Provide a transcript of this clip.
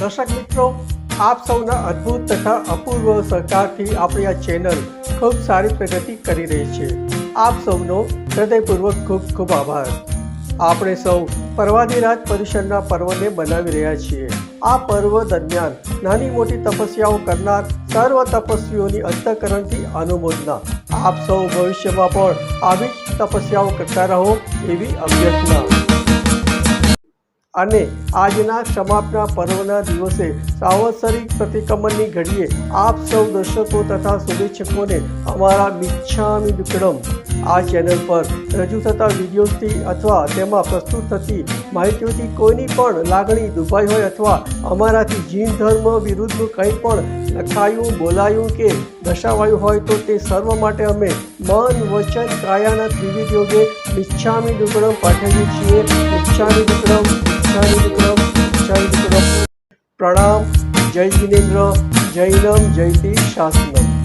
દર્શક મિત્રો, આપ સૌના અદ્ભુત તથા અપૂર્વ સહકારથી આપણી આ ચેનલ ખૂબ સારી પ્રગતિ કરી રહી છે. આપ સૌનો હૃદયપૂર્વક ખૂબ ખૂબ આભાર. આપણે સૌ પર્વાધિરાજ પરિષદના પર્વને બનાવી રહ્યા છીએ. આ પર્વ દરમિયાન નાની મોટી તપસ્યાઓ કરનાર સર્વ તપસ્વીઓની અંતકરણથી અનુમોદના આપ સૌ ભવિષ્યમાં પણ આવી તપસ્યાઓ કરતા રહો એવી અભ્યર્થના. અને આજના ક્ષમાપના પર્વના દિવસે સાવત્સરિક પ્રતિક્રમણની ઘડીએ આપ સૌ દર્શકો તથા શુભેચ્છકોને અમારા મિચ્છામી વિક્રમ આ ચેનલ પર રજૂ થતા વિડીયોઝથી અથવા તેમાં પ્રસ્તુત થતી માહિતીઓથી કોઈની પણ લાગણી દુભાઈ હોય અથવા અમારાથી જીન ધર્મ વિરુદ્ધનું કંઈ પણ લખાયું, બોલાયું કે દર્શાવાયું હોય તો તે સર્વ માટે અમે મન, વચન, કાયાના ત્રિવિધ યોગે મિચ્છામી દુકડમ પાઠવીએ છીએ. મિચ્છામી জয় বিক্রম জয় বিক্রম প্রণাম জয় জিনেন্দ্র জয় রাম জয় শ্রী শাসনম।